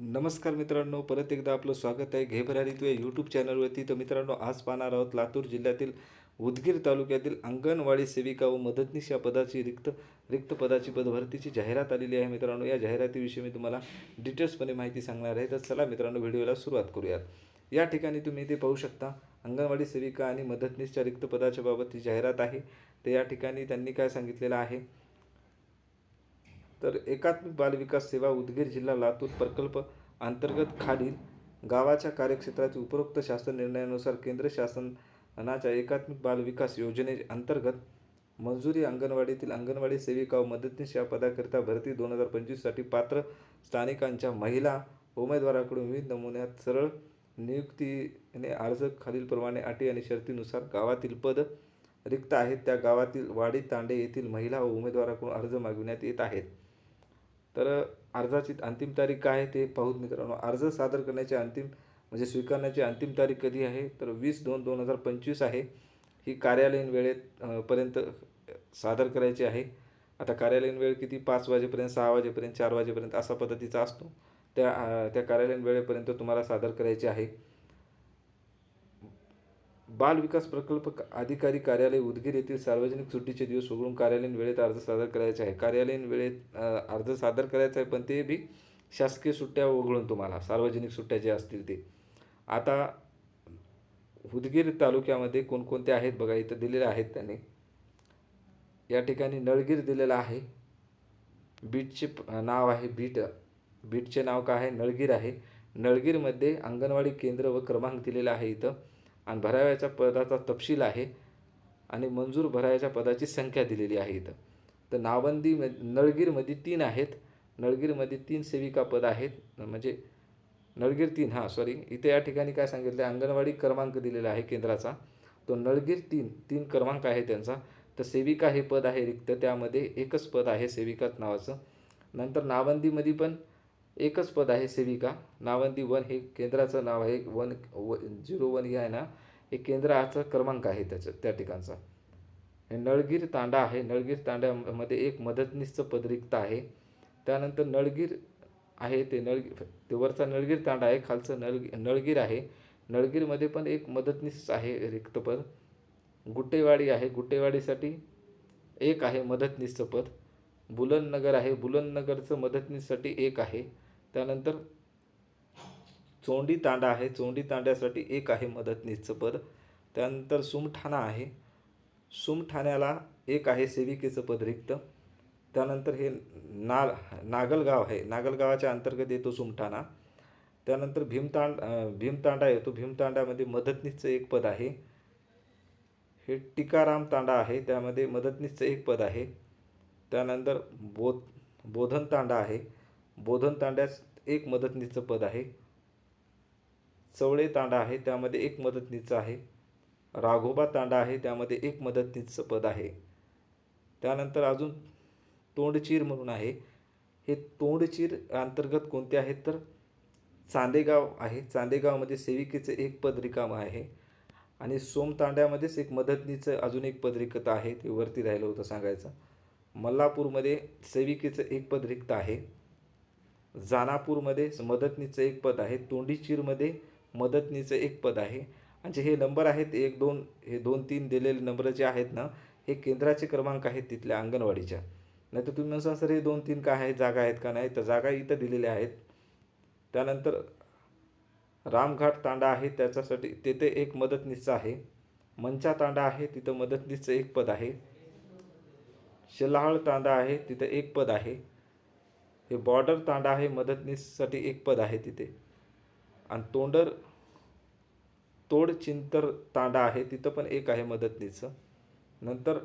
नमस्कार मित्रांनो परत एकदा आपलं स्वागत आहे घे भरारी तू या यूट्यूब चॅनलवरती तर मित्रांनो आज पाहणार आहोत लातूर जिल्ह्यातील उदगीर तालुक्यातील अंगणवाडी सेविका व मदतनीस या पदाची रिक्त रिक्त पदाची पदभरतीची जाहिरात आलेली आहे मित्रांनो. या जाहिरातीविषयी मी तुम्हाला डिटेल्सपणे माहिती सांगणार आहे. तर चला मित्रांनो व्हिडिओला सुरुवात करूयात. या ठिकाणी तुम्ही इथे पाहू शकता अंगणवाडी सेविका आणि मदतनीसच्या रिक्त पदाच्या बाबतची जाहिरात आहे तर या ठिकाणी त्यांनी काय सांगितलेलं आहे तर एकात्मिक बालविकास सेवा उदगीर जिल्हा लातूर प्रकल्प अंतर्गत खालील गावाच्या कार्यक्षेत्रातील उपरोक्त शासन निर्णयानुसार केंद्र शासनाच्या एकात्मिक बालविकास योजने अंतर्गत मंजुरी अंगणवाडीतील अंगणवाडी सेविका व मदतनीस या पदाकरिता भरती दोन हजार पंचवीससाठी पात्र स्थानिकांच्या महिला उमेदवाराकडून विविध नमुन्यात सरळ नियुक्तीने अर्ज खालीलप्रमाणे अटी आणि शर्तीनुसार गावातील पद रिक्त आहेत. त्या गावातील वाडी तांडे येथील महिला व उमेदवाराकडून अर्ज मागविण्यात येत आहेत. तर अर्जाची अंतिम तारीख काय आहे ते पाहूत मित्रांनो. अर्ज सादर करण्याची अंतिम म्हणजे स्वीकारण्याची अंतिम तारीख कधी आहे? तर वीस दोन दोन हजार पंचवीस आहे. ही कार्यालयीन वेळेत पर्यंत सादर करायची आहे. आता कार्यालयीन वेळ किती? पाच वाजेपर्यंत सहा वाजेपर्यंत चार वाजेपर्यंत असा पद्धतीचा असतो. त्या त्या कार्यालयीन वेळेपर्यंत तुम्हाला सादर करायची आहे. बाल विकास प्रकल्प अधिकारी कार्यालय उदगीर येथील सार्वजनिक सुट्टीचे दिवस वगळून कार्यालयीन वेळेत अर्ज सादर करायचे आहे. कार्यालयीन वेळेत अर्ज सादर करायचा आहे पण ते बी शासकीय सुट्ट्या वगळून तुम्हाला सार्वजनिक सुट्ट्या ज्या असतील ते. आता उदगीर तालुक्यामध्ये कोणकोणते आहेत बघा इथं दिलेले आहेत त्यांनी. या ठिकाणी नळगीर दिलेलं आहे. बीटचे नाव आहे बीट बीटचे नाव काय आहे? नळगीर आहे. नळगीरमध्ये अंगणवाडी केंद्र व क्रमांक दिलेला आहे इथं. आणि भराव्याच्या पदाचा तपशील आहे आणि मंजूर भराव्याच्या पदाची संख्या दिलेली आहे इथं. तर नावंदी नळगीरमध्ये तीन आहेत. नळगीरमध्ये तीन सेविका पद आहेत. म्हणजे नळगीर तीन हां सॉरी इथे या ठिकाणी काय सांगितलं? अंगणवाडी क्रमांक दिलेला आहे केंद्राचा. तो नळगीर तीन तीन क्रमांक आहे त्यांचा. तर सेविका हे पद आहे रिक्त. त्यामध्ये एकच पद आहे सेविकाच नावाचं. नंतर नावंदीमध्ये पण एकच पद आहे सेविका. नावंदी वन हे केंद्राचं नाव आहे. वन व झिरो वन हे आहे ना हे केंद्राचा क्रमांक आहे त्याचं त्या ठिकाणचा. हे नळगीर तांडा आहे. नळगीर तांड्यामध्ये एक मदतनीसचं पद रिक्त आहे. त्यानंतर नळगीर आहे ते नळगीर ते वरचा नळगीर तांडा आहे. खालचं नळगी नळगीर आहे. नळगीरमध्ये पण एक मदतनीस आहे रिक्त पद. गुट्टेवाडी आहे. गुट्टेवाडीसाठी एक आहे मदतनीसचं पद. बुलंदनगर आहे. बुलंदनगरचं मदतनीससाठी एक आहे. त्यानंतर चोंडी तांडा आहे. चोंडी तांड्यासाठी एक आहे मदतनीसचं पद. त्यानंतर सुमठाणा आहे. सुमठाण्याला एक आहे सेविकेचं पद रिक्त. त्यानंतर हे ना नागलगाव आहे. नागलगावाच्या अंतर्गत येतो सुमठाणा. त्यानंतर भीमतांड भीमतांडा येतो. भीमतांड्यामध्ये मदतनीसचं एक पद आहे. हे टिकाराम तांडा आहे. त्यामध्ये मदतनीसचं एक पद आहे. त्यानंतर बोध बोधन तांडा आहे. बोधनतांड्यास एक मदतनीचं पद आहे. चवळे तांडा आहे त्यामध्ये एक मदतनीचं आहे. राघोबा तांडा आहे त्यामध्ये एक मदतनीचं पद आहे. त्यानंतर अजून तोंडचीर म्हणून आहे. हे तोंडचीर अंतर्गत कोणते आहेत तर? चांदेगाव आहे. चांदेगावमध्ये सेविकेचं एक पद रिकामं आहे. आणि सोमतांड्यामध्येच एक मदतनीचं अजून एक पद रिकत आहे. ते वरती राहिलं होतं सांगायचं. मल्लापूरमध्ये सेविकेचं एक पद रिक्त आहे. जानापूरमध्ये मदतनीचं एक पद आहे. तोंडीचीरमध्ये मदतनीचं एक पद आहे. आणि जे हे नंबर आहेत एक दोन हे दोन तीन दिलेले नंबर जे आहेत ना हे केंद्राचे क्रमांक आहेत तिथल्या अंगणवाडीच्या. नाही तर तुम्ही म्हणसा सर हे दोन तीन काय आहेत? जागा आहेत का नाही? तर जागा इथं दिलेल्या आहेत. त्यानंतर रामघाट तांडा आहे त्याच्यासाठी तेथे एक मदतनीसचं आहे. मंचा तांडा आहे तिथं मदतनीसचं एक पद आहे. शिलाहळ तांडा आहे तिथं एक पद आहे. हे बॉर्डर तांडा आहे मदतनीससाठी एक पद आहे तिथे. आणि तोंडर तोड चिंतर तांडा आहे तिथं पण एक आहे मदतनीचं नंतर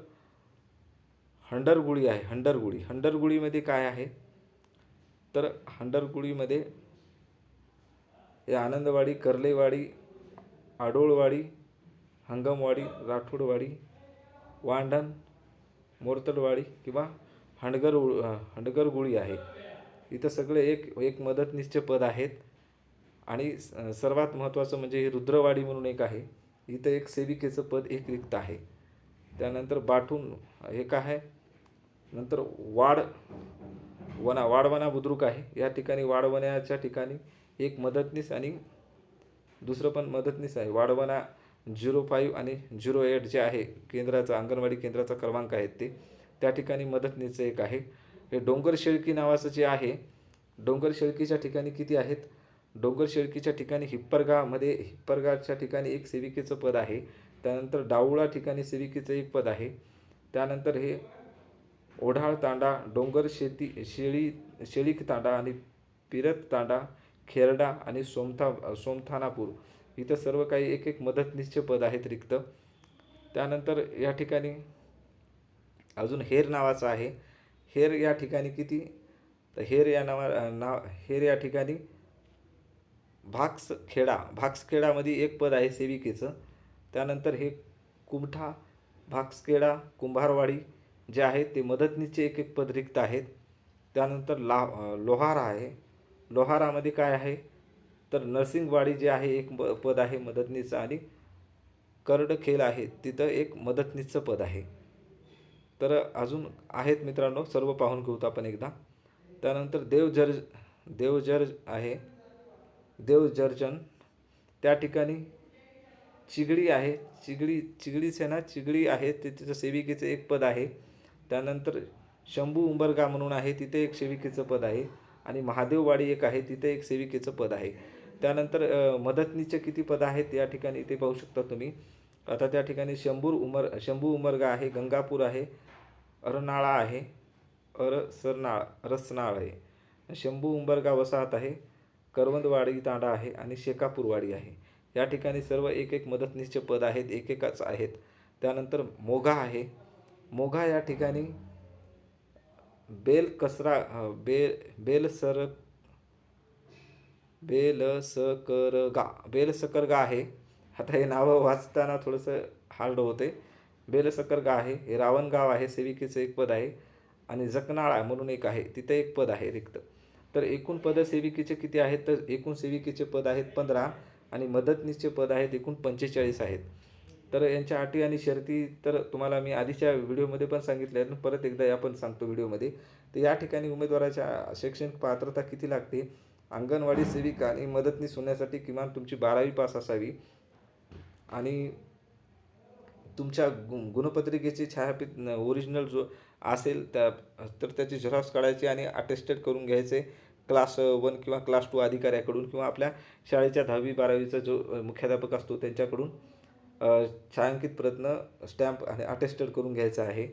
हंडरगुळी आहे हंडरगुळी. हंडरगुळीमध्ये काय आहे? तर हंडरगुळीमध्ये हे आनंदवाडी कर्लेवाडी आडोळवाडी हंगमवाडी राठोडवाडी वांढण मोरतडवाडी किंवा हंडगर हंडगरगुळी आहे. इथं सगळे एक एक मदतनीसचे पद आहेत. आणि स- सर्वात महत्त्वाचं म्हणजे हे रुद्रवाडी म्हणून एक आहे. इथं एक सेविकेचं पद एक रिक्त आहे. त्यानंतर बाठून एक आहे. नंतर वाड वना वाडवना बुद्रुक आहे. या ठिकाणी वाडवण्याच्या ठिकाणी एक मदतनीस आणि दुसरं पण मदतनीस आहे. वाडवना झिरो फाईव्ह आणि झिरो एट जे आहे केंद्राचा अंगणवाडी केंद्राचा क्रमांक आहे ते. त्या ठिकाणी मदतनीचं एक आहे. हे डोंगर शेळकी नावाचं जे आहे डोंगर शेळकीच्या ठिकाणी किती आहेत? डोंगर शेळकीच्या ठिकाणी हिप्परगामध्ये हिप्परगाच्या ठिकाणी एक सेविकेचं पद आहे. त्यानंतर डावळा ठिकाणी सेविकेचं एक पद आहे. त्यानंतर हे ओढाळ तांडा डोंगर शेती शेळी शेळीक तांडा आणि पिरत तांडा खेरडा आणि सोमथा सोमथानापूर. इथं सर्व काही एक एक मदतनीसचे पद आहेत रिक्त. त्यानंतर या ठिकाणी अजून हेर नावाचं आहे. हेर या ठिकाणी किती? तर हेर या नावा नाव हेर या ठिकाणी भाक्स खेडा भाक्स खेडामध्ये एक पद आहे सेविकेचं. त्यानंतर हे कुमठा भाक्सखेडा कुंभारवाडी जे आहेत ते मदतनीसचे एक एक पद रिक्त आहेत. त्यानंतर ला लोहारा आहे. लोहारामध्ये काय आहे? तर नरसिंगवाडी जे आहे एक प पद आहे मदतनीसचं आणि करडखेल आहे तिथं एक मदतनीसचं पद आहे. तर अजून आहेत मित्रांनो सर्व पाहून घेऊत आपण एकदा. त्यानंतर देवजर्ज देवजर्ज आहे. देवजर्जन त्या ठिकाणी चिगडी आहे. चिगडी चिगडीच आहे ना चिगडी आहे. ते तिथं सेविकेचं एक पद आहे. त्यानंतर शंभू उंबरगा म्हणून आहे तिथे एक सेविकेचं पद आहे. आणि महादेववाडी एक आहे तिथे एक सेविकेचं पद आहे. त्यानंतर मदतनीचे मदतनीसचे किती पदं आहेत या ठिकाणी ते पाहू शकता तुम्ही. आता त्या ठिकाणी शंभूर उमर शंभू उमरगा आहे गंगापूर आहे अरनाळा आहे अर सरनाळ रसनाळ आहे. शंभू उंबरगा वसाहत आहे करवंदवाडी तांडा आहे आणि शेकापूरवाडी आहे. या ठिकाणी सर्व एक एक मदतनीसचे पद आहेत एक एकच आहेत. त्यानंतर मोघा आहे. मोघा या ठिकाणी बेल कसरा बे बेल बेलसर बेलसकरगा. बेलसकरगा आहे. आता हे नावं वाचताना थोडंसं हार्ड होते. बेलसकरगा आहे. हे रावणगाव आहे. सेविकेचं एक पद आहे. आणि जकनाळा म्हणून एक आहे. तिथं एक पद आहे रिक्त. तर एकूण पद सेविकेचे किती आहेत? तर एकूण सेविकेचे पद आहेत पंधरा आणि मदतनीसचे पद आहेत एकूण पंचेचाळीस आहेत. तर यांच्या अटी आणि शर्ती तर तुम्हाला मी आधीच्या व्हिडिओमध्ये पण सांगितले आहेत. परत एकदा आपण सांगतो व्हिडिओमध्ये. तर या ठिकाणी उमेदवाराच्या शैक्षणिक पात्रता किती लागते? अंगणवाडी सेविका आणि मदतनीस होण्यासाठी किमान तुमची बारावी पास असावी. आणि तुमच्या गु गुणपत्रिकेची छायापित ओरिजिनल जो असेल त्या तर त्याची झेरॉक्स काढायची आणि अटेस्टेड करून घ्यायचे. क्लास वन किंवा क्लास टू अधिकाऱ्याकडून किंवा आपल्या शाळेच्या दहावी बारावीचा जो मुख्याध्यापक असतो त्यांच्याकडून छायांकित प्रयत्न स्टॅम्प आणि अटेस्टेड करून घ्यायचा आहे.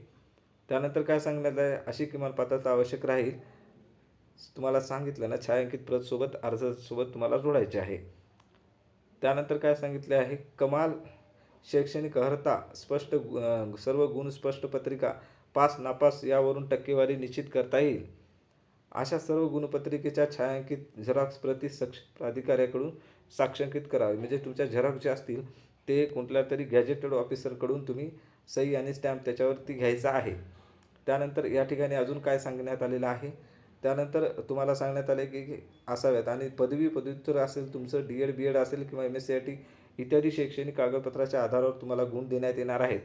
त्यानंतर काय सांगण्यात आहे? अशी किमान पात्रता आवश्यक राहील. तुम्हाला सांगितलं ना छायांकित प्रतसोबत अर्जासोबत तुम्हाला जोडायचे आहे. त्यानंतर काय सांगितले आहे? कमाल शैक्षणिक अर्हता स्पष्ट सर्व गुण स्पष्ट पत्रिका पास नापास यावरून टक्केवारी निश्चित करता येईल. अशा सर्व गुणपत्रिकेच्या छायांकित झेरॉक्स प्रति सक्ष प्राधिकाऱ्याकडून साक्षांकित करावे. म्हणजे तुमच्या झेरॉक्स जे असतील ते कुठल्या तरी गॅजेटेड ऑफिसरकडून तुम्ही सही आणि स्टॅम्प त्याच्यावरती घ्यायचा आहे. त्यानंतर या ठिकाणी अजून काय सांगण्यात आलेलं आहे? त्यानंतर तुम्हाला सांगण्यात आले की की असाव्यात. आणि पदवी पदव्युत्तर असेल तुमचं डी एड बी एड असेल किंवा M S C I T इत्यादी शैक्षणिक कागदपत्राच्या आधारावर तुम्हाला गुण देण्यात येणार आहेत.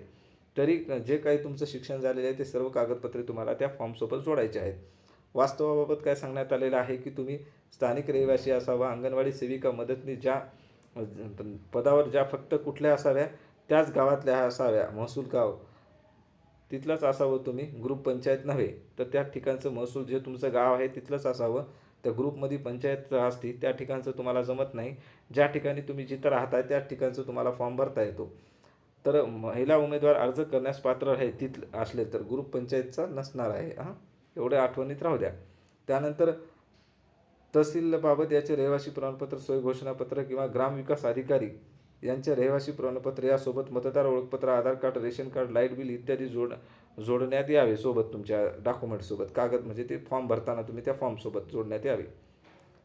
तरी जे काही तुमचं शिक्षण झालेलं आहे ते सर्व कागदपत्रे तुम्हाला त्या फॉर्मसोबत जोडायचे आहेत. वास्तवाबाबत काय सांगण्यात आलेलं आहे की तुम्ही स्थानिक रहिवासी असावा अंगणवाडी सेविका मदतनीस ज्या पदावर ज्या फक्त कुठल्या असाव्या त्याच गावातल्या असाव्या महसूल गाव. तिथलंच असावं तुम्ही. ग्रुप पंचायत नव्हे तर त्या ठिकाणचं महसूल जे तुमचं गाव आहे तिथलंच असावं. त्या ग्रुपमध्ये पंचायत असती त्या ठिकाणचं तुम्हाला जमत नाही. ज्या ठिकाणी तुम्ही जिथं राहताय त्या ठिकाणचं तुम्हाला फॉर्म भरता येतो. तर महिला उमेदवार अर्ज करण्यास पात्र आहे तिथलं असले तर ग्रुप पंचायतचा नसणार आहे. हां एवढ्या आठवणीत राहू द्या. त्यानंतर तहसीलबाबत याचे रहिवासी प्रमाणपत्र सोय घोषणापत्र किंवा ग्रामविकास अधिकारी यांचे रहिवासी प्रमाणपत्र यासोबत मतदार ओळखपत्र Aadhaar card ration card light bill इत्यादी जोड जोडण्यात यावे. सोबत तुमच्या डॉक्युमेंटसोबत कागद म्हणजे ते फॉर्म भरताना तुम्ही त्या फॉर्मसोबत जोडण्यात यावे.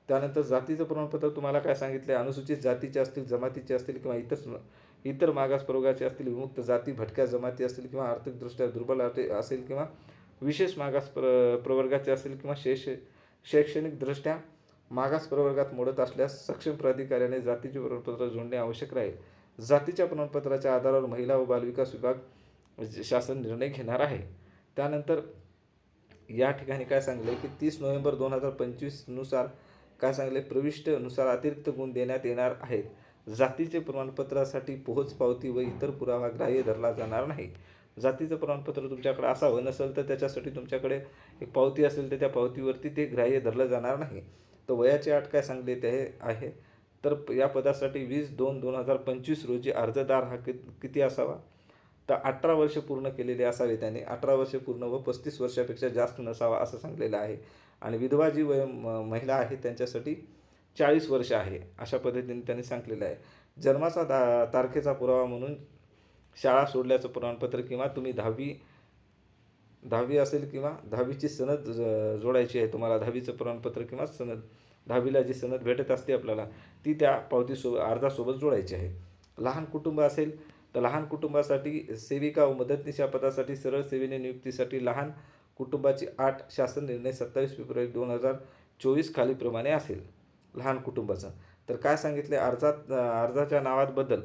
त्यानंतर जातीचं प्रमाणपत्र तुम्हाला काय सांगितले अनुसूचित जातीचे असतील जमातीचे असतील किंवा इतर इतर मागास प्रवर्गाचे असतील विमुक्त जाती भटक्या जमाती असतील किंवा आर्थिकदृष्ट्या दुर्बल असेल किंवा विशेष मागास प्र प्रवर्गाचे असेल किंवा शेष शैक्षणिकदृष्ट्या मागास प्रवर्गात मोडत असल्यास सक्षम प्राधिकाऱ्याने जातीचे प्रमाणपत्र जोडणे आवश्यक राहील. जातीच्या प्रमाणपत्राच्या आधारावर महिला व बालविकास विभाग ज- शासन निर्णय घेणार आहे. त्यानंतर या ठिकाणी काय सांगले की तीस नोव्हेंबर दोन हजार पंचवीसनुसार काय सांगले? प्रविष्टनुसार अतिरिक्त गुण देण्यात येणार आहेत. जातीचे प्रमाणपत्रासाठी पोहोच पावती व इतर पुरावा ग्राह्य धरला जाणार नाही. जातीचं प्रमाणपत्र तुमच्याकडे असावं नसेल तर त्याच्यासाठी तुमच्याकडे एक पावती असेल तर त्या पावतीवरती ते ग्राह्य धरलं जाणार नाही. तर वयाची अट काय सांगली ते आहे. तर या पदासाठी वीस दोन दोन हजार पंचवीस रोजी अर्जदार हा कि किती असावा? तर अठरा वर्ष पूर्ण केलेले असावे त्याने. अठरा वर्ष पूर्ण व पस्तीस वर्षापेक्षा जास्त नसावा असं सांगलेलं आहे. आणि विधवा जी वय म- महिला आहे त्यांच्यासाठी चाळीस वर्ष आहे अशा पद्धतीने त्यांनी सांगलेलं आहे. जन्माचा दा तारखेचा पुरावा म्हणून शाळा सोडल्याचं प्रमाणपत्र किंवा तुम्ही दहावी दहावी असेल किंवा दहावीची सनद ज- जोडायची आहे तुम्हाला दहावीचं प्रमाणपत्र किंवा सनद दहावीला जी सनद भेटत असते आपल्याला ती त्या पावतीसोबत अर्जासोबत जोडायची आहे. लहान कुटुंब असेल तर लहान कुटुंबासाठी सेविका व मदतनीशा पदासाठी सरळ सेवेने नियुक्तीसाठी लहान कुटुंबाची आठ शासन निर्णय सत्तावीस फेब्रुवारी दोन हजार चोवीस खालीप्रमाणे असेल लहान कुटुंबाचं. तर काय सांगितले? अर्जात अर्जाच्या नावात बदल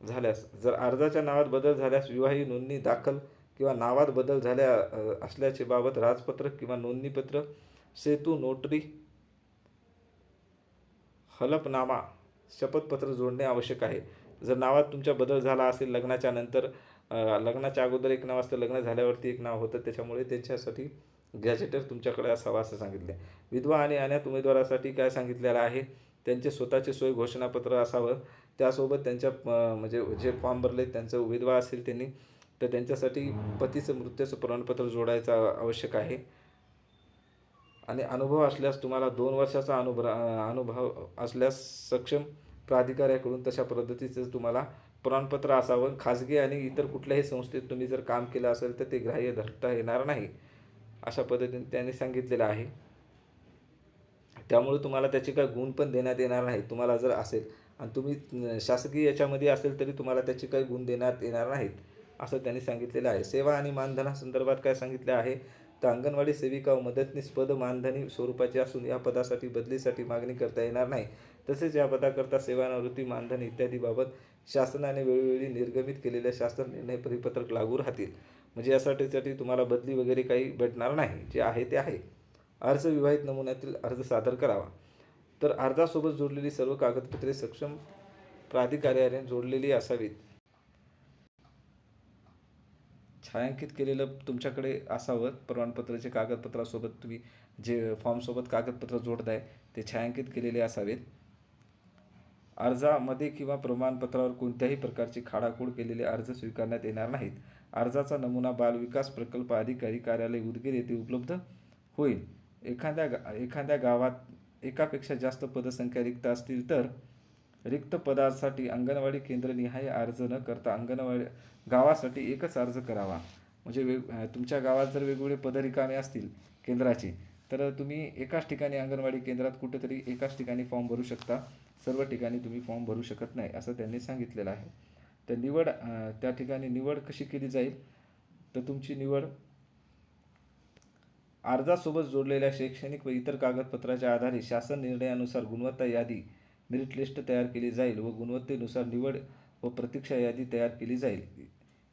झाल्यास जर अर्जाच्या नावात बदल झाल्यास विवाही नोंदणी दाखल किंवा नावात बदल झाल्या असल्याचे बाबत राजपत्रक किंवा नोंदणीपत्र सेतू नोटरी हलफनामा शपथपत्र जोडणे आवश्यक आहे. जर नावात तुमच्या बदल झाला असेल लग्नाच्या नंतर लग्नाच्या अगोदर एक नाव असतं लग्न झाल्यावरती एक नाव होतं त्याच्यामुळे त्यांच्यासाठी गॅजेटर तुमच्याकडे असावा असं सांगितले विधवा आणि अनाथ उमेदवारासाठी काय सांगितलेलं आहे? त्यांचे स्वतःचे सोय घोषणापत्र असावं. त्यासोबत त्यांच्या म्हणजे जे फॉर्म भरले त्यांचं विधवा असेल त्यांनी तर त्यांच्यासाठी पतीचं मृत्यूचं प्रमाणपत्र जोडायचं आवश्यक आहे. आणि अनुभव असल्यास तुम्हाला दोन वर्षाचा अनुभव अनुभव असल्यास सक्षम प्राधिकाऱ्याकडून तशा पद्धतीचं तुम्हाला प्रमाणपत्र असावं. खाजगी आणि इतर कुठल्याही संस्थेत तुम्ही जर काम केलं असेल तर ते ग्राह्य धरता येणार नाही अशा पद्धतीने त्यांनी सांगितलेलं आहे. त्यामुळे तुम्हाला त्याचे काही गुण पण देण्यात येणार नाही तुम्हाला जर असेल आणि तुम्ही शासकीय याच्यामध्ये असेल तरी तुम्हाला त्याचे काही गुण देण्यात येणार नाहीत. असं त्यांनी सांगितलेलं आहे. सेवा आणि मानधनासंदर्भात काय सांगितलं आहे? तर अंगणवाडी सेविका व मदतनीस पद मानधनी स्वरूपाचे असून या पदासाठी बदलीसाठी मागणी करता येणार नाही. तसेच या पदाकरता सेवानिवृत्ती मानधन इत्यादीबाबत शासनाने वेळोवेळी निर्गमित केलेल्या शासन निर्णय परिपत्रक लागू राहतील. म्हणजे यासाठीसाठी तुम्हाला बदली वगैरे काही भेटणार नाही. जे आहे ते आहे. अर्ज विवाहित नमुन्यातील अर्ज सादर करावा. तर अर्जासोबत जोडलेली सर्व कागदपत्रे सक्षम प्राधिकाऱ्याने जोडलेली असावीत. छायांकित केलेलं तुमच्याकडे असावं प्रमाणपत्राचे कागदपत्रासोबत तुम्ही जे फॉर्मसोबत कागदपत्र जोडताय ते छायांकित केलेले असावेत. अर्जामध्ये किंवा प्रमाणपत्रावर कोणत्याही प्रकारची खाडाखोड केलेले अर्ज स्वीकारण्यात येणार नाहीत. अर्जाचा नमुना बालविकास प्रकल्प अधिकारी कार्यालय उदगीर येथे उपलब्ध होईल. एखाद्या गा एखाद्या गावात एकापेक्षा जास्त पदसंख्या रिक्त असतील तर रिक्त पदासाठी अंगणवाडी केंद्रनिहाय अर्ज न करता अंगणवाडी गावासाठी एकच अर्ज करावा. म्हणजे वेग तुमच्या गावात जर वेगवेगळे पद रिकामे असतील केंद्राचे तर तुम्ही एकाच ठिकाणी अंगणवाडी केंद्रात कुठेतरी एकाच ठिकाणी फॉर्म भरू शकता. सर्व ठिकाणी तुम्ही फॉर्म भरू शकत नाही असं त्यांनी सांगितलेलं आहे. तर निवड त्या ठिकाणी निवड कशी केली जाईल? तर तुमची निवड अर्जासोबत जोडलेल्या शैक्षणिक व इतर कागदपत्राच्या आधारे शासन निर्णयानुसार गुणवत्ता यादी मेरिट लिस्ट तयार केली जाईल व गुणवत्तेनुसार निवड व प्रतीक्षा यादी तयार केली जाईल.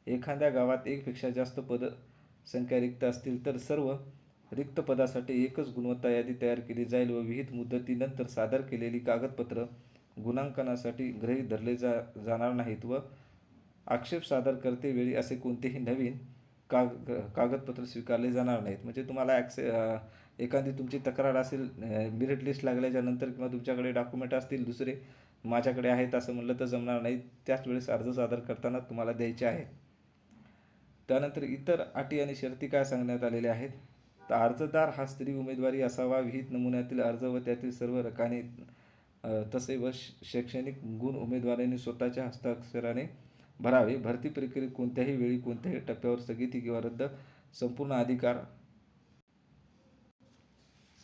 एखाद्या गावात एकपेक्षा जास्त पद संख्या रिक्त असतील तर सर्व रिक्त पदासाठी एकच गुणवत्ता यादी तयार केली जाईल व विहित मुदतीनंतर सादर केलेली कागदपत्र गुणांकनासाठी गृहीत धरले जा जाणार नाहीत व आक्षेप सादर करते वेळी असे कोणतेही नवीन काग कागदपत्र स्वीकारले जाणार नाहीत. म्हणजे तुम्हाला ॲक्से एखादी तुमची तक्रार असेल मेरिट लिस्ट लागल्याच्या नंतर किंवा तुमच्याकडे डॉक्युमेंट असतील दुसरे माझ्याकडे आहेत असं म्हणलं तर जमणार नाही. त्याच वेळेस अर्ज सादर करताना तुम्हाला द्यायचे आहे. त्यानंतर इतर अटी आणि शर्ती काय सांगण्यात आलेल्या आहेत? तर अर्जदार हा स्त्री उमेदवारी असावा. विहित नमुन्यातील अर्ज व त्यातील सर्व रकाने तसे व श- शैक्षणिक गुण उमेदवारांनी स्वतःच्या हस्ताक्षराने भरावे. भरती प्रक्रियेत कोणत्याही वेळी कोणत्याही टप्प्यावर स्थगिती किंवा रद्द संपूर्ण अधिकार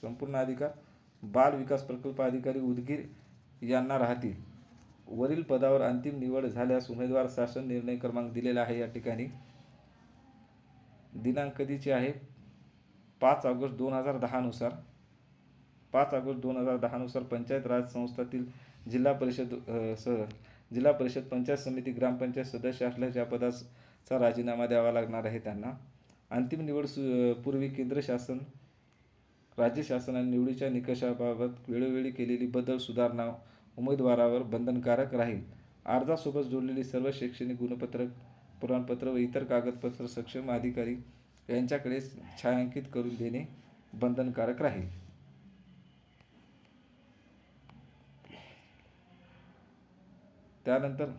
संपूर्ण अधिकार बाल विकास प्रकल्प अधिकारी उदगीर यांना राहतील. वरील पदावर अंतिम निवड झाल्यास उमेदवार शासन निर्णय क्रमांक दिलेला आहे. या ठिकाणी दिनांक कधीची आहे? पाच ऑगस्ट दोन हजार दहानुसार. पाच ऑगस्ट दोन हजार दहानुसार पंचायत राज संस्थातील जिल्हा परिषद स जिल्हा परिषद पंचायत समिती ग्रामपंचायत सदस्य असल्यास या पदाचा राजीनामा द्यावा लागणार आहे त्यांना. अंतिम निवड सु पूर्वी केंद्र शासन राज्य शासनाने निवडीच्या निकषाबाबत वेळोवेळी केलेली बदल सुधारणा उमेदवारावर बंधनकारक राहील. अर्जासोबत जोडलेली सर्व शैक्षणिक गुणपत्रक प्रमाणपत्र व इतर कागदपत्र सक्षम अधिकारी यांच्याकडे छायांकित करून देणे बंधनकारक राहील. त्यानंतर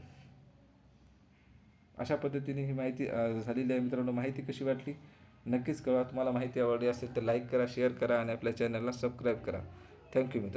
अशा पद्धतीने ही माहिती झालेली आहे मित्रांनो. माहिती कशी वाटली? नक्कीच कळवा. तुम्हाला माहिती आवडली असेल तर लाईक करा शेअर करा आणि आपल्या चॅनलला सबस्क्राईब करा. थँक्यू मित्र